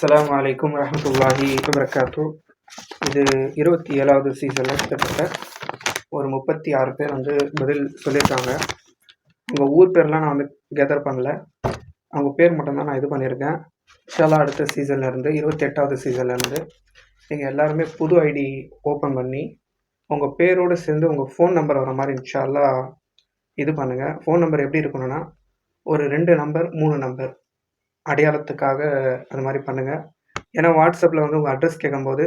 அஸ்லாம் அலைக்கும் வரமத்துல்லாஹி வபரகாத்து இது இருபத்தி ஏழாவது சீசனில் கிட்டத்தட்ட ஒரு முப்பத்தி ஆறு பேர் வந்து பதில் சொல்லியிருக்காங்க. உங்கள் ஊர் பேர்லாம் நான் வந்து கேதர் பண்ணல. அவங்க பேர் மட்டும்தான் நான் இது பண்ணியிருக்கேன். இன்ஷால்லா அடுத்த சீசன்லேருந்து இருபத்தி எட்டாவது சீசன்லேருந்து நீங்கள் எல்லாருமே புது ஐடி ஓப்பன் பண்ணி உங்கள் பேரோடு சேர்ந்து உங்கள் ஃபோன் நம்பர் வர மாதிரி இன்ஷால்லாம் இது பண்ணுங்கள் ஃபோன் நம்பர் எப்படி இருக்கணும்னா ஒரு ரெண்டு நம்பர் மூணு நம்பர் அடையாளத்துக்காக அது மாதிரி பண்ணுங்கள் ஏன்னா வாட்ஸ்அப்பில் வந்து உங்கள் அட்ரஸ் கேட்கும்போது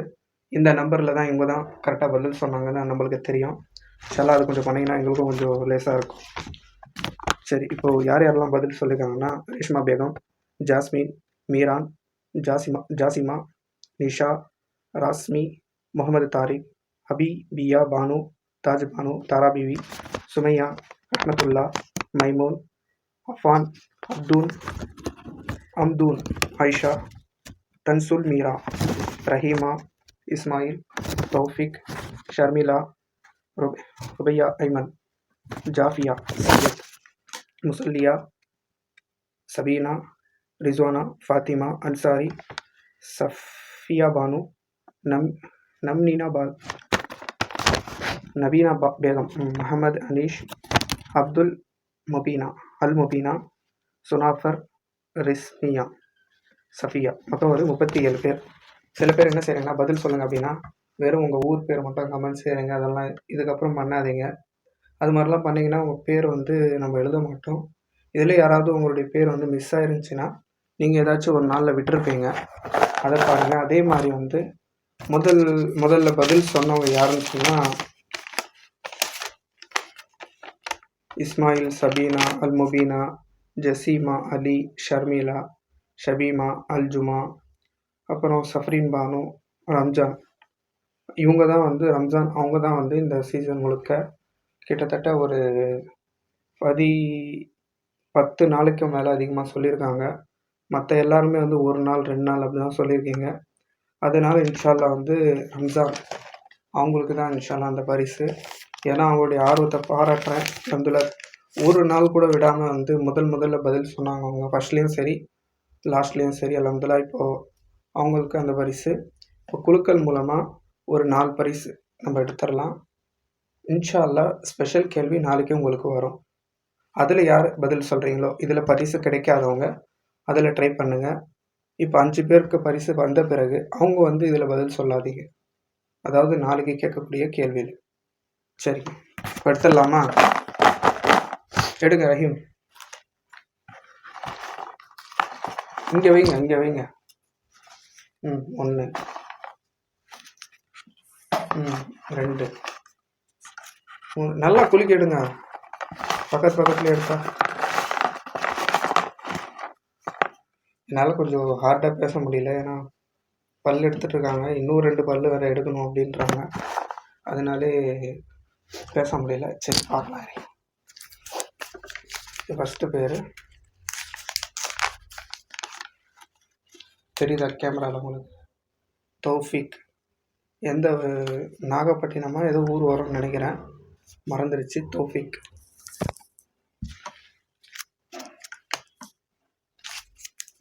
இந்த நம்பரில் தான் இவங்க தான் கரெக்டாக பதில் சொன்னாங்கன்னு நம்மளுக்கு தெரியும். இன்ஷால்லா அது கொஞ்சம் பண்ணிங்கன்னா எங்களுக்கும் கொஞ்சம் லேஸாக இருக்கும். சரி இப்போது யார் யாரெல்லாம் பதில் சொல்லியிருக்காங்கன்னா ரேஷ்மா பேகம் ஜாஸ்மின் மீரான் ஜாசிமா ஜாசிமா நிஷா ராஸ்மி முகமது தாரிக் அபி பியா பானு தாஜ் பானு தாரா பிவி சுமையா ரஹ்மத்துல்லா மைமூன் அஃபான் அப்துன் அம்தூன் ஆயிஷா தன்சுல் மீரா ரஹீமா இஸ்மாயில் தௌஃபிக் ஷர்மிளா ருப் ருபையா ஐமன் ஜாஃபியா சையத் முசல்லியா சபீனா ரிஸ்வானா ஃபாத்திமா அன்சாரி சஃபியா பானு நம் நம்னீனா பா நபீனா பா பேகம் முகமது அனீஷ் அப்துல் முபீனா அல் முபீனா சுனாஃபர் ரிஸ்மியா சஃபியா. மொத்தம் ஒரு முப்பத்தி ஏழு பேர். சில பேர் என்ன செய்கிறாங்கன்னா பதில் சொல்லுங்கள் அப்படின்னா வெறும் உங்கள் ஊர் பேர் மட்டும் கமெண்ட் செய்கிறீங்க அதெல்லாம் இதுக்கப்புறம் பண்ணாதீங்க. அது மாதிரிலாம் பண்ணிங்கன்னா உங்கள் பேர் வந்து நம்ம எழுத மாட்டோம். இதில் யாராவது உங்களுடைய பேர் வந்து மிஸ் ஆயிருந்துச்சுன்னா நீங்கள் ஏதாச்சும் ஒரு நாளில் விட்டுருப்பீங்க. அதை பாருங்கள் அதே மாதிரி வந்து முதல் முதல்ல பதில் சொன்னவங்க யாருன்னு சொன்னால் இஸ்மாயில் சபீனா அல்முபீனா ஜசீமா அலி ஷர்மிளா ஷபீமா அல்ஜுமா அப்புறம் சஃப்ரின் பானு ரம்ஜான். இவங்க தான் வந்து ரம்ஜான் அவங்க தான் வந்து இந்த சீசன் முழுக்க கிட்டத்தட்ட ஒரு பதி பத்து நாளைக்கு மேலே அதிகமாக சொல்லியிருக்காங்க. மற்ற எல்லாருமே வந்து ஒரு நாள் ரெண்டு நாள் அப்படி தான் சொல்லியிருக்கீங்க. அதனால இன்ஷால்லா வந்து ரம்ஜான் அவங்களுக்கு தான் இன்ஷால்லா அந்த பரிசு. ஏன்னா அவங்களுடைய ஆர்வத்தை பாராட்டுறேன். அதில் ஒரு நாள் கூட விடாமல் வந்து முதல் முதல்ல பதில் சொன்னாங்க அவங்க. ஃபர்ஸ்ட்லேயும் சரி லாஸ்ட்லேயும் சரி. அலமதுல்லா இப்போது அவங்களுக்கு அந்த பரிசு. இப்போ குழுக்கள் மூலமாக ஒரு நாலு பரிசு நம்ம எடுத்துடலாம். இன்ஷா ஸ்பெஷல் கேள்வி நாளைக்கு உங்களுக்கு வரும். அதில் யார் பதில் சொல்கிறீங்களோ இதில் பரிசு கிடைக்காதவங்க அதில் ட்ரை பண்ணுங்கள் இப்போ அஞ்சு பேருக்கு பரிசு வந்த பிறகு அவங்க வந்து இதில் பதில் சொல்லாதீங்க. அதாவது நாளைக்கு கேட்கக்கூடிய கேள்வியில். சரி இப்போ எடுத்துடலாமா? எடுங்க ரஹீம். இங்கே வைங்க இங்கே வைங்க. ம் ஒன்று ம் ரெண்டு. நல்லா குளிக்க எடுங்க. பக்கத்து பக்கத்துல எடுத்தா. என்னால் கொஞ்சம் ஹார்டாக பேச முடியல. ஏன்னா பல் எடுத்துட்டு இருக்காங்க. இன்னும் ரெண்டு பல் வேறு எடுக்கணும் அப்படின்றாங்க. அதனாலே பேச முடியல. சரி பார்க்கலாம் ஃபஸ்ட்டு பேர் தெரியுதா கேமராவில் உங்களுக்கு? தௌஃபிக். எந்த ஊ- நாகப்பட்டினமா ஏதோ ஊர் வரும்னு நினைக்கிறேன். மறந்துடுச்சு தௌஃபிக்.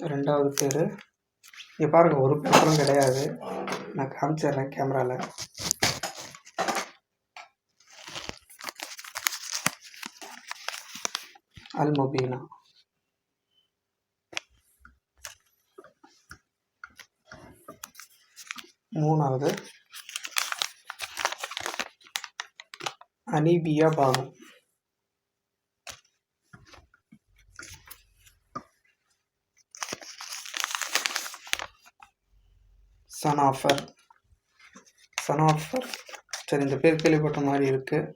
ரெண்டாவது பேர் இங்கே பாருங்கள் ஒரு பேப்பரும் கிடையாது. நான் காமிச்சிடுறேன் கேமராவில் அல் முபீனா மூணாவது. அனீபியா பாகம் சனாஃபர் சனாஃபர் சரி இந்த பேர் கேள்விப்பட்ட மாதிரி இருக்குது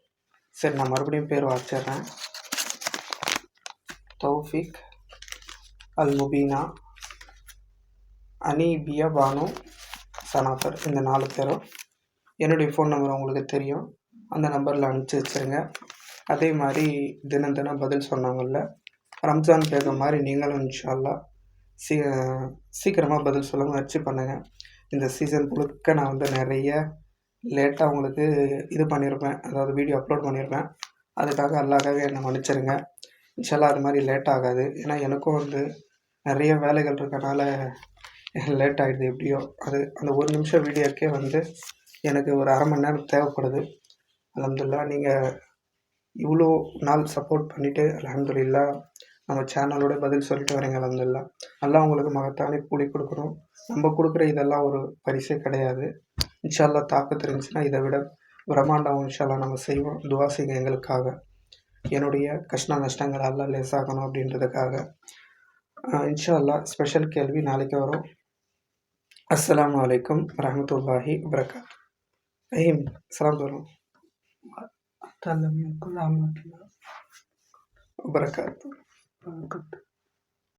சரி நான் மறுபடியும் பேர் வாச்சிட்றேன் தௌஃபிக் அல் முபீனா அனீபியா பானு சனாஃபர் இந்த நாலு பேரும் என்னுடைய ஃபோன் நம்பர் உங்களுக்கு தெரியும். அந்த நம்பரில் அனுப்பிச்சி வச்சுருங்க. அதே மாதிரி தினம் தினம் பதில் சொன்னாங்கல்ல ரம்ஜான் பேகம் மாதிரி நீங்களும் இன்ஷால்லா சீ சீக்கிரமாக பதில் சொல்ல முயற்சி பண்ணுங்கள் இந்த சீசன் முழுக்க நான் வந்து நிறைய லேட்டாக உங்களுக்கு இது பண்ணியிருப்பேன் அதாவது வீடியோ அப்லோட் பண்ணியிருப்பேன் அதுக்காக அல்லாஹ்வே என்னை மன்னிச்சிருங்க. இன்ஷால்லா அது மாதிரி லேட் ஆகாது. ஏன்னா எனக்கும் வந்து நிறைய வேலைகள் இருக்கனால லேட் ஆகிடுது எப்படியோ. அது அந்த ஒரு நிமிஷம் வீடியோக்கே வந்து எனக்கு ஒரு அரை மணி நேரம் தேவைப்படுது. அலமதுல்லா நீங்கள் இவ்வளோ நாள் சப்போர்ட் பண்ணிவிட்டு அலமதுல்லா நம்ம சேனலோட பதில் சொல்லிட்டு வரீங்க அலமதுல்லா. நல்லா உங்களுக்கு மகத்தானே கூலி கொடுக்கணும். நம்ம கொடுக்குற இதெல்லாம் ஒரு பரிசே கிடையாது. இன்ஷால்லா தாக்கத்து இருந்துச்சுன்னா இதை விட பிரம்மாண்டம் இன்ஷால்லா நம்ம செய்வோம். துவா செய்யுங்க எங்களுக்காக. என்னுடைய கஷ்ட நஷ்டங்கள் எல்லாம் லெஸ் ஆகணும் அப்படின்றதுக்காக. இன்ஷா அல்லா ஸ்பெஷல் கேள்வி நாளைக்கு வரும். அஸ்லாம் வலைக்கம் வரமத்துல்லாஹி வரகாத் ஐம் சலாம் சொல்லும் வரகாத்து